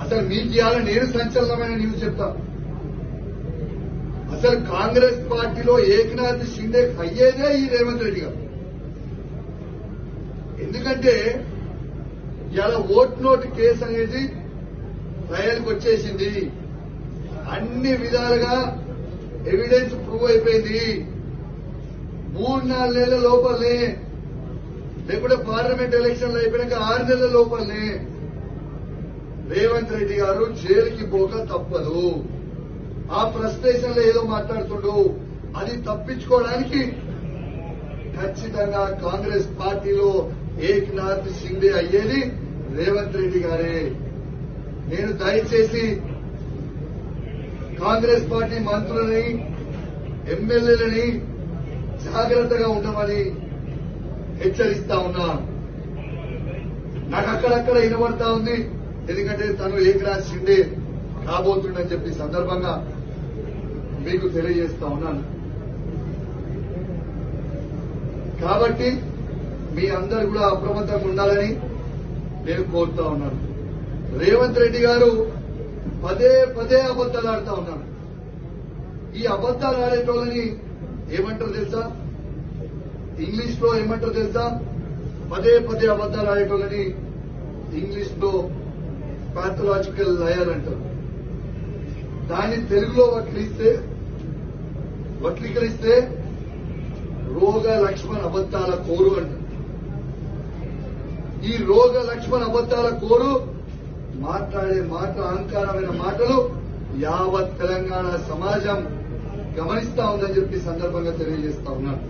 అసలు మీకు ఇవాళ నేను సంచలనమైన న్యూస్ చెప్తా. అసలు కాంగ్రెస్ పార్టీలో ఏకనాథ్ షిండే అయ్యేదే ఈ రేవంత్ రెడ్డి గారు. ఎందుకంటే ఇలా ఓట్ నోట్ కేసు అనేది ట్రయల్కి వచ్చేసింది. అన్ని విధాలుగా ఎవిడెన్స్ ప్రూవ్ అయిపోయింది. మూడు నాలుగు నెలల లోపలనే లేకుంటే పార్లమెంట్ ఎలక్షన్లు అయిపోయాక ఆరు నెలల లోపలనే రేవంత్ రెడ్డి గారు జైలుకి పోక తప్పదు. ఆ ఫ్రస్ట్రేషన్లో ఏదో మాట్లాడుతుండు. అది తప్పించుకోవడానికి ఖచ్చితంగా కాంగ్రెస్ పార్టీలో ఏక్నాథ్ షిండే అయ్యేది రేవంత్ రెడ్డి గారే. నేను దయచేసి కాంగ్రెస్ పార్టీ మంత్రులని ఎమ్మెల్యేలని జాగ్రత్తగా ఉండమని హెచ్చరిస్తా ఉన్నా నాకు అక్కడక్కడ వినబడతా ఉంది. ఎందుకంటే తను ఏకనాథ్ షిండే కాబోతుండని చెప్పి సందర్భంగా మీకు తెలియజేస్తా ఉన్నాను. కాబట్టి మీ అందరు కూడా అప్రమత్తంగా ఉండాలని నేను కోరుతా ఉన్నాను. రేవంత్ రెడ్డి గారు పదే పదే అబద్దాలు ఆడుతా ఉన్నాడు ఈ అబద్దాలు ఆడేటోళ్ళని ఏమంటారు తెలుసా? ఇంగ్లీష్లో ఏమంటారు తెలుసా? పదే పదే అబద్దాలు ఆడేటోళ్ళని ఇంగ్లీష్లో పాథలాజికల్ లయర్ అంటారు. దాన్ని తెలుగులో వక్రీస్తే వక్రీకరిస్తే రోగ లక్ష్మణ్ అబద్దాల కోరు అంటారు. ఈ రోగ లక్ష్మణ్ అబద్దాల కోరు మాట్లాడే మాట అహంకారమైన మాటలు యావత్ తెలంగాణ సమాజం గమనిస్తా ఉందని చెప్పి సందర్భంగా తెలియజేస్తా ఉన్నాను.